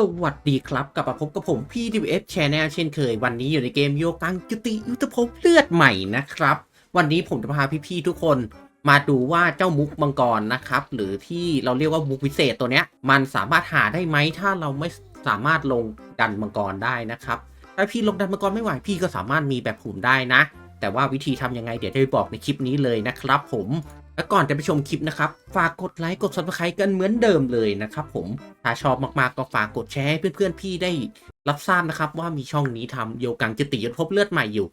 สวัสดีครับกลับมาพบกับผมพี่ TBF Channel เช่นเคย วันนี้อยู่ในเกมโยกังจุติยุทธภพเลือดใหม่นะครับ วันนี้ผมจะพาพี่ๆทุกคนมาดูว่าเจ้ามุกมังกรนะครับ หรือที่เราเรียกว่ามุกวิเศษตัวเนี้ย มันสามารถหาได้ไหมถ้าเราไม่สามารถลงดันมังกรได้นะครับ ถ้าพี่ลงดันมังกรไม่ไหวพี่ก็สามารถมีแบบหุ่นได้นะ แต่ว่าวิธีทำยังไงเดี๋ยวจะไปบอกในคลิปนี้เลยนะครับ ผม และก่อนจะไปชมคลิปนะครับ ฝากกดไลค์กด subscribe กันเหมือนเดิมเลยนะครับผม ถ้าชอบมากๆก็ฝากกดแชร์ให้เพื่อนๆพี่ได้รับทราบนะครับ ว่ามีช่องนี้ทำโยกังจิติยศพบเลือดใหม่อยู่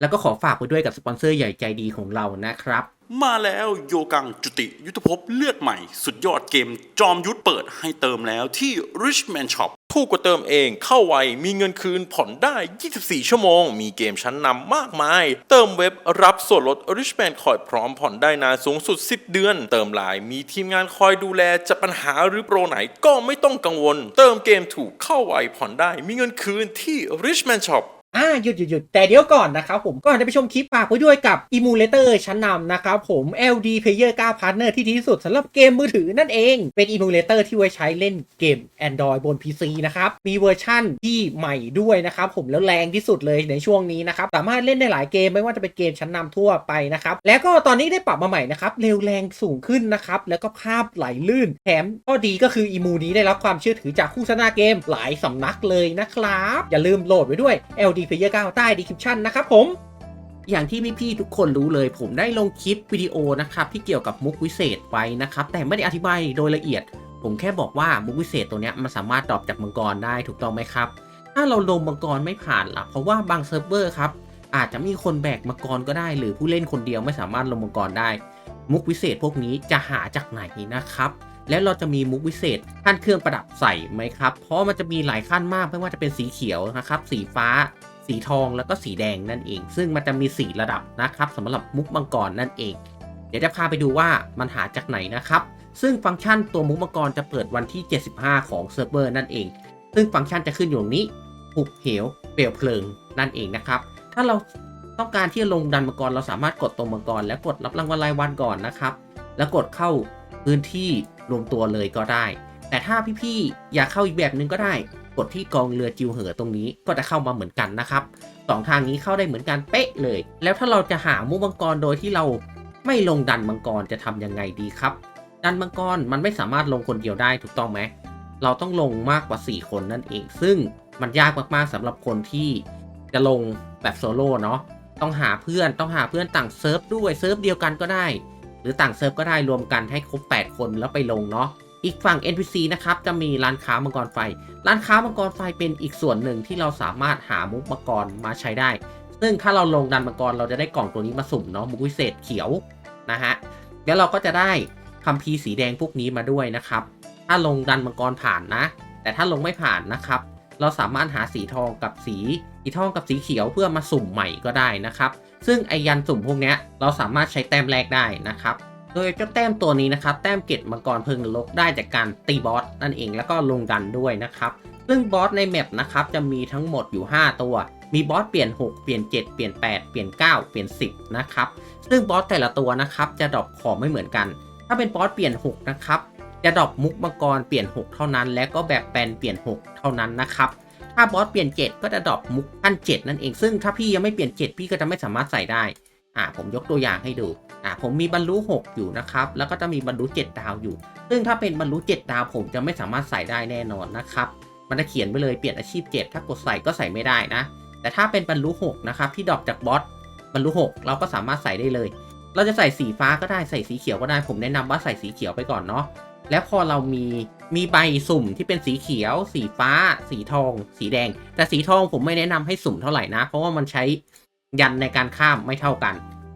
แล้วก็ขอฝากไว้ด้วยกับสปอนเซอร์ใหญ่ใจดีของเรานะครับ มาแล้วโยกังจุติยุทธภพเลือดใหม่ สุดยอดเกมจอมยุทธเปิดให้เติมแล้วที่ Richman Shop ถูกกว่าเติมเองเข้าไว มีเงินคืนผ่อนได้ 24 ชั่วโมง มีเกมชั้นนำมากมาย เติมเว็บรับส่วนลด Richman คอยพร้อมผ่อนได้นานสูงสุด 10 เดือน เติมไลน์มีทีมงานคอยดูแลจะปัญหาหรือโปรไหนก็ไม่ต้องกังวล เติมเกมถูกเข้าไวผ่อนได้ มีเงินคืนที่ Richman Shop อ่าหยุดหยุดหยุดแต่เดี๋ยวก่อนนะครับผมก่อนจะไปชมคลิปฝากไว้ด้วยกับ Emulator ชั้นนำนะครับผม LD Player 9 Partner ที่ดีที่สุดสำหรับเกมมือถือนั่นเอง เป็น Emulator ที่ไว้ใช้เล่นเกม Android บน PC นะครับ มีเวอร์ชั่นที่ใหม่ด้วยนะครับผมแล้วแรงที่สุดเลยในช่วงนี้นะครับ สามารถเล่นได้หลายเกมไม่ว่าจะเป็นเกมชั้นนำทั่วไปนะครับ แล้วก็ตอนนี้ได้ปรับมาใหม่นะครับเร็วแรงสูงขึ้นนะครับแล้วก็ภาพไหลลื่นแถมข้อดีก็คืออีมูนี้ได้รับความเชื่อถือจากคู่ชนะเกมหลายสำนักเลยนะครับอย่าลืมโหลดไว้ด้วย LD Player 9ใต้ description นะครับผม อย่างที่พี่ๆทุกคนรู้เลย ผมได้ลงคลิปวิดีโอนะครับที่เกี่ยวกับมุกวิเศษไว้นะครับ แต่ไม่ได้อธิบายโดยละเอียด ผมแค่บอกว่ามุกวิเศษตัวนี้มันสามารถดรอปจากมังกรได้ถูกต้องไหมครับ ถ้าเราลงมังกรไม่ผ่านล่ะเพราะว่าบางเซิร์ฟเวอร์ครับอาจจะมีคนแบกมังกรก็ได้ หรือผู้เล่นคนเดียวไม่สามารถลงมังกรได้ มุกวิเศษพวกนี้จะหาจากไหนนะครับ แล้วเราจะมีมุกวิเศษขั้นเครื่องประดับใส่ไหมครับ เพราะมันจะมีหลายขั้นมากไม่ว่าจะเป็นสีเขียวนะครับ สีฟ้า สีทองแล้วก็สีแดงนั่นเอง ซึ่งมันจะมีสีระดับนะครับสำหรับมุกมังกรนั่นเอง เดี๋ยวจะพาไปดูว่ามันหาจากไหนนะครับ ซึ่งฟังก์ชันตัวมุกมังกรจะเปิดวันที่ 75 ของเซิร์ฟเวอร์นั่นเอง ซึ่งฟังก์ชันจะขึ้นอยู่ตรงนี้หุบเหวเปลวเพลิงนั่นเองนะครับ ถ้าเราต้องการที่จะลงดันมังกรเราสามารถกดตรงมังกรแล้วกดรับรางวัลรายวันก่อนนะครับ แล้วกดเข้าพื้นที่รวมตัวเลยก็ได้ แต่ถ้าพี่ๆอยากเข้าอีกแบบนึงก็ได้ กดที่กองเรือจิวเหอตรงนี้ก็จะเข้ามาเหมือนกันนะครับสองทางนี้เข้าได้เหมือนกันเป๊ะเลย แล้วถ้าเราจะหามุกมังกรโดยที่เราไม่ลงดันมังกรจะทำยังไงดีครับ ดันมังกรมันไม่สามารถลงคนเดียวได้ถูกต้องไหมเราต้องลงมากกว่า 4 คนนั่นเอง ซึ่งมันยากมากๆสำหรับคนที่จะลงแบบโซโล่เนาะต้องหาเพื่อนต้องหาเพื่อนต่างเซิร์ฟด้วยเซิร์ฟเดียวกันก็ได้ หรือต่างเซิร์ฟก็ได้รวมกันให้ครบ 8 คนแล้วไปลงเนาะอีกฝั่ง NPC นะครับจะมีร้านค้ามังกรไฟ ร้านค้ามังกรไฟเป็นอีกส่วนหนึ่งที่เราสามารถหามุกมังกรมาใช้ได้ ซึ่งถ้าเราลงดันมังกรเราจะได้กล่องตัวนี้มาสุ่มเนาะมุกวิเศษเขียวนะฮะแล้วเราก็จะได้คัมภีร์สีแดงพวกนี้มาด้วยนะครับ ถ้าลงดันมังกรผ่านนะ แต่ถ้าลงไม่ผ่านนะครับ เราสามารถหาสีทองกับสีสีทองกับสีเขียวเพื่อมาสุ่มใหม่ก็ได้นะครับ ซึ่งไอยันสุ่มพวกนี้เราสามารถใช้แต้มแรกได้นะครับ โดยเจ้าแต้มตัวนี้นะครับ แต้มเกตมังกรเพิงนรกได้จากการตีบอสนั่นเองแล้วก็ลงดันด้วยนะครับ ซึ่งบอสในแมปนะครับจะมีทั้งหมดอยู่ 5 ตัว มีบอสเปลี่ยน 6 เปลี่ยน 7 เปลี่ยน 8 เปลี่ยน 9 เปลี่ยน 10 นะครับ ซึ่งบอสแต่ละตัวนะครับจะดรอปของไม่เหมือนกัน ถ้าเป็นบอสเปลี่ยน 6 นะครับ จะดรอปมุกมังกรเปลี่ยน 6 เท่านั้น และก็แบบแปลนเปลี่ยน 6 เท่านั้นนะครับถ้าบอสเปลี่ยน 7 ก็จะดรอปมุกขั้น 7 นั่นเอง ซึ่งถ้าพี่ยังไม่เปลี่ยน 7 พี่ก็จะไม่สามารถใส่ได้อ่าผมยกตัวอย่างให้ดูอ่าผมมีบรรลุ 6 อยู่นะครับ แล้วก็จะมีบรรลุ 7 ดาวอยู่ ซึ่งถ้าเป็นบรรลุ 7 ดาวผมจะไม่สามารถใส่ได้แน่นอนนะครับ มันจะเขียนไปเลยเปลี่ยนอาชีพ 7 ถ้ากดใส่ก็ใส่ไม่ได้นะ แต่ถ้าเป็นบรรลุ6นะครับที่ดรอปจากบอสบรรลุ 6 เราก็สามารถใส่ได้เลย เราจะใส่สีฟ้าก็ได้ใส่สีเขียวก็ได้ ผมแนะนำว่าใส่สีเขียวไปก่อนเนาะ แล้วพอเรามีมีใบสุ่มที่เป็นสีเขียว สีฟ้า สีทอง สีแดง แต่สีทองผมไม่แนะนำให้สุ่มเท่าไหร่นะ เพราะว่ามันใช้ยันในการข้ามไม่เท่ากัน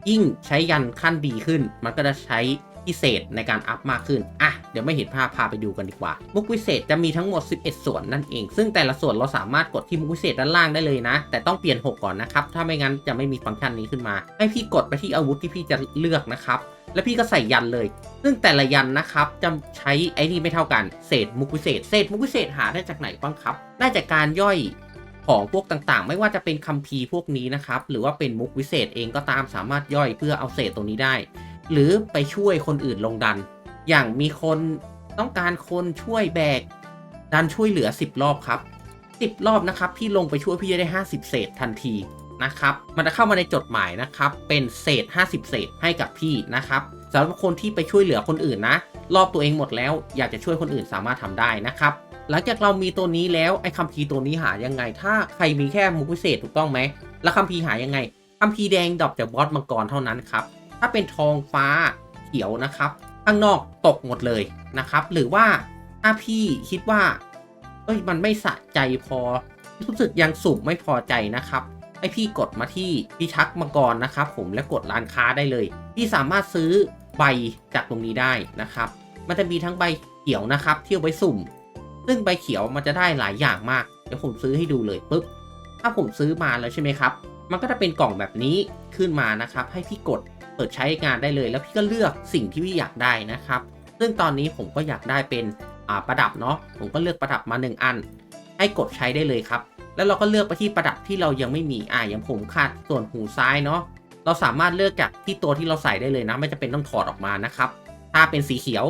ยิ่งใช้ยันขั้นดีขึ้น มันก็จะใช้พิเศษในการอัพมากขึ้น อะ เดี๋ยวไม่เห็นภาพพาไปดูกันดีกว่า มุกวิเศษจะมีทั้งหมด 11 ส่วนนั่นเอง ซึ่งแต่ละส่วนเราสามารถกดที่มุกวิเศษด้านล่างได้เลยนะ แต่ต้องเปลี่ยน 6 ก่อนนะครับ ถ้าไม่งั้นจะไม่มีฟังก์ชันนี้ขึ้นมา ให้พี่กดไปที่อาวุธที่พี่จะเลือกนะครับ แล้วพี่ก็ใส่ยันเลย ซึ่งแต่ละยันนะครับจะใช้ไอ้นี่ไม่เท่ากัน เศษมุกวิเศษ เศษมุกวิเศษหาได้จากไหนบ้างครับ ได้จากการย่อยของพวกต่างๆ ไม่ว่าจะเป็นคัมภีร์พวกนี้นะครับ หรือว่าเป็นมุกวิเศษเองก็ตามสามารถย่อยเพื่อเอาเศษตรงนี้ได้ หรือไปช่วยคนอื่นลงดัน อย่างมีคนต้องการคนช่วยแบก ดันช่วยเหลือ 10 รอบครับ 10 รอบนะครับ พี่ลงไปช่วยพี่จะได้ 50 เศษทันที นะครับ มันจะเข้ามาในจดหมายนะครับ เป็นเศษ 50 เศษให้กับพี่นะครับสำหรับคนที่ไปช่วยเหลือคนอื่นนะ รอบตัวเองหมดแล้ว อยากจะช่วยคนอื่นสามารถทำได้นะครับ หลังจากเรามีตัวนี้แล้วไอ้คัมภีร์ตัวนี้หายังไง ถ้าใครมีแค่มุกพิเศษถูกต้องไหม แล้วคัมภีร์หายังไงคัมภีร์แดงดรอปจากบอสมังกรเท่านั้นครับ ถ้าเป็นทองฟ้าเขียวนะครับ ข้างนอกตกหมดเลยนะครับ หรือว่าถ้าพี่คิดว่าเอ้ยมันไม่สะใจพอรู้สึกยังสุ่มไม่พอใจนะครับ ให้พี่กดมาที่พิทักษ์มังกรนะครับผมและกดร้านค้าได้เลย พี่สามารถซื้อใบจากตรงนี้ได้นะครับ มันจะมีทั้งใบเขียวนะครับที่เอาไว้สุ่ม ซึ่งใบเขียวมันจะได้หลายอย่างมากเดี๋ยวผมซื้อให้ดูเลยปุ๊บถ้าผมซื้อมาแล้วใช่ไหมครับ มันก็จะเป็นกล่องแบบนี้ขึ้นมานะครับ ให้พี่กดเปิดใช้งานได้เลย แล้วพี่ก็เลือกสิ่งที่พี่อยากได้นะครับ ซึ่งตอนนี้ผมก็อยากได้เป็นประดับเนาะผมก็เลือกประดับมา 1 อัน ให้กดใช้ได้เลยครับ แล้วเราก็เลือกไปที่ประดับที่เรายังไม่มีอ่าอย่างผมขาดส่วนหูซ้ายเนาะเราสามารถเลือกจากที่ตัวที่เราใส่ได้เลยนะ ไม่จะเป็นต้องถอดออกมานะครับ ถ้าเป็นสีเขียว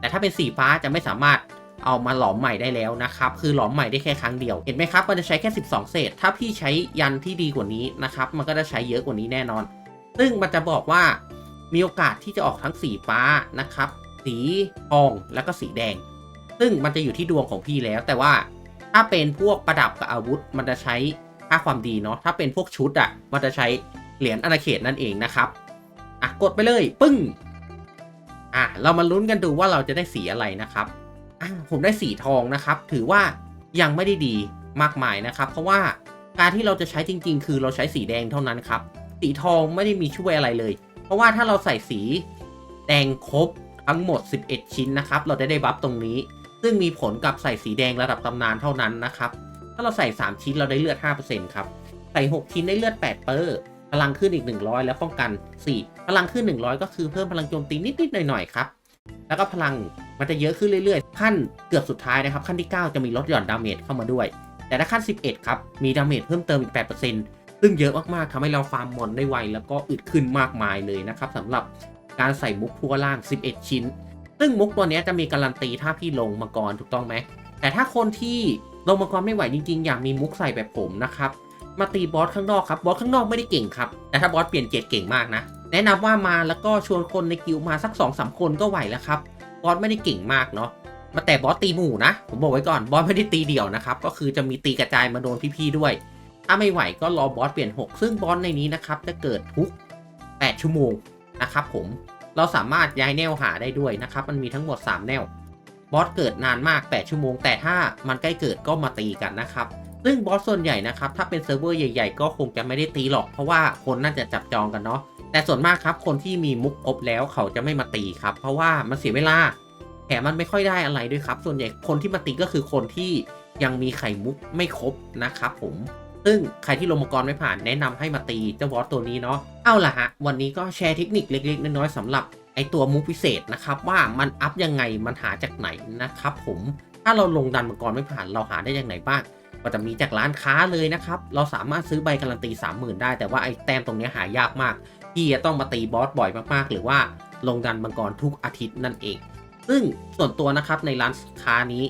แต่ถ้าเป็นสีฟ้าจะไม่สามารถเอามาหลอมใหม่ได้แล้วนะครับ คือหลอมใหม่ได้แค่ครั้งเดียว เห็นไหมครับ มันจะใช้แค่ 12 เศษ ถ้าพี่ใช้ยันที่ดีกว่านี้นะครับ มันก็จะใช้เยอะกว่านี้แน่นอน ซึ่งมันจะบอกว่ามีโอกาสที่จะออกทั้งสีฟ้านะครับ สีทองแล้วก็สีแดง ซึ่งมันจะอยู่ที่ดวงของพี่แล้ว แต่ว่า ถ้าเป็นพวกประดับกับอาวุธ มันจะใช้ค่าความดีเนาะ ถ้าเป็นพวกชุดอะ่ะ มันจะใช้เหรียญอาณาเขตนั่นเองนะครับ อะ กดไปเลย ปึ้ง อะ เรามาลุ้นกันดูว่าเราจะได้สีอะไรนะครับ อะ ผมได้สีทองนะครับ ถือว่ายังไม่ได้ดีมากมายนะครับ เพราะว่าการที่เราจะใช้จริง ๆ คือเราใช้สีแดงเท่านั้นครับ สีทองไม่ได้มีช่วยอะไรเลย เพราะว่าถ้าเราใส่สีแดงครบทั้งหมด 11 ชิ้นนะครับ เราจะได้บัฟตรงนี้ ซึ่งมีผลกับใส่สีแดงระดับตำนานเท่านั้นนะครับ ถ้าเราใส่ 3 ชิ้นเราได้เลือด 5%ครับ ใส่ 6 ชิ้นได้เลือด 8 เปอร์พลังขึ้นอีก 100 แล้วป้องกัน 4 พลังขึ้น 100 ก็คือเพิ่มพลังโจมตีนิดๆหน่อยๆครับ แล้วก็พลังมันจะเยอะขึ้นเรื่อยๆ ขั้นเกือบสุดท้ายนะครับ ขั้นที่ 9 จะมีลดหย่อนดาเมจเข้ามาด้วย แต่ถ้าขั้น 11 ครับ มีดาเมจเพิ่มเติมอีก 8%ซึ่งเยอะมากๆทำให้เราฟาร์มมอนได้ไวแล้วก็อึดขึ้นมากมายเลยนะครับสำหรับการใส่มุกพัวล่าง 11 ชิ้น ซึ่งมุกตัวนี้จะมีการันตีถ้าพี่ลงมังกรถูกต้องไหม แต่ถ้าคนที่ลงมังกรไม่ไหวจริงๆ อยากมีมุกใส่แบบผมนะครับ มาตีบอสข้างนอกครับ บอสข้างนอกไม่ได้เก่งครับ แต่ถ้าบอสเปลี่ยนเจ็ดเก่งมากนะ แนะนำว่ามาแล้วก็ชวนคนในกิลด์มาสัก2อสคนก็ไหวแล้วครับ บอสไม่ได้เก่งมากเนาะ มาแต่บอสตีหมู่นะ ผมบอกไว้ก่อน บอสไม่ได้ตีเดี่ยวนะครับ ก็คือจะมีตีกระจายมาโดนพี่ๆ ด้วย ถ้าไม่ไหวก็รอบอสเปลี่ยน 6 ซึ่งบอสในนี้นะครับจะเกิดทุก 8 ชั่วโมงนะครับผม เราสามารถย้ายแนวหาได้ด้วยนะครับ มันมีทั้งหมด 3 แนว บอสเกิดนานมาก 8 ชั่วโมง แต่ถ้ามันใกล้เกิดก็มาตีกันนะครับ ซึ่งบอสส่วนใหญ่นะครับ ถ้าเป็นเซิร์ฟเวอร์ใหญ่ๆ ก็คงจะไม่ได้ตีหรอก เพราะว่าคนน่าจะจับจองกันเนาะ แต่ส่วนมากครับ คนที่มีมุกครบแล้วเขาจะไม่มาตีครับ เพราะว่ามันเสียเวลา แถมมันไม่ค่อยได้อะไรด้วยครับ ส่วนใหญ่คนที่มาตีก็คือคนที่ยังมีไข่มุกไม่ครบนะครับผม ซึ่งใครที่ลงมังกรไม่ผ่านแนะนำให้มาตีเจ้าบอสตัวนี้เนาะ เอาล่ะฮะ วันนี้ก็แชร์เทคนิคเล็กๆ น้อยๆสำหรับไอตัวมุกพิเศษนะครับ ว่ามันอัพยังไงมันหาจากไหนนะครับผม ถ้าเราลงดันมังกรไม่ผ่านเราหาได้จากไหนบ้าง ก็จะมีจากร้านค้าเลยนะครับ เราสามารถซื้อใบการันตี 30,000 ได้ แต่ว่าไอแต้มตรงนี้หายากมาก ที่จะต้องมาตีบอสบ่อยมากๆ หรือว่าลงดันมังกรทุกอาทิตย์นั่นเอง ซึ่งส่วนตัวนะครับในร้านค้านี้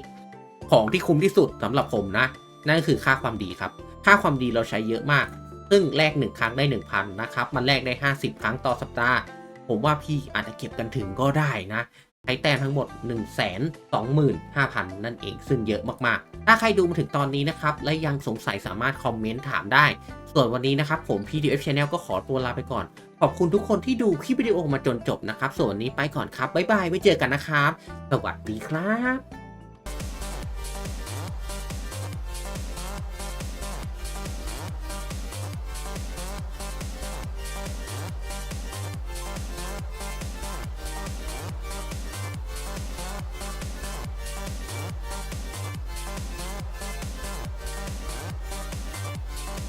ของที่คุ้มที่สุดสำหรับผมนะ นั่นคือค่าความดีครับ ค่าความดีเราใช้เยอะมาก ซึ่งแลก1ครั้งได้ 1,000 นะครับ มันแลกได้ 50 ครั้งต่อสัปดาห์ ผมว่าพี่อาจจะเก็บกันถึงก็ได้นะใช้แต้มทั้งหมด 1 2 5 0 0 0 นั่นเอง ซึ่งเยอะมากๆ ถ้าใครดูมาถึงตอนนี้นะครับ และยังสงสัยสามารถคอมเมนต์ถามได้ ส่วนวันนี้นะครับ ผม PDF Channel ก็ขอตัวลาไปก่อน ขอบคุณทุกคนที่ดูคลิปวิดีโอมาจนจบนะครับ ส่วนวันนี้ไปก่อนครับ บ๊ายบาย ไว้เจอกันนะครับ สวัสดีครับ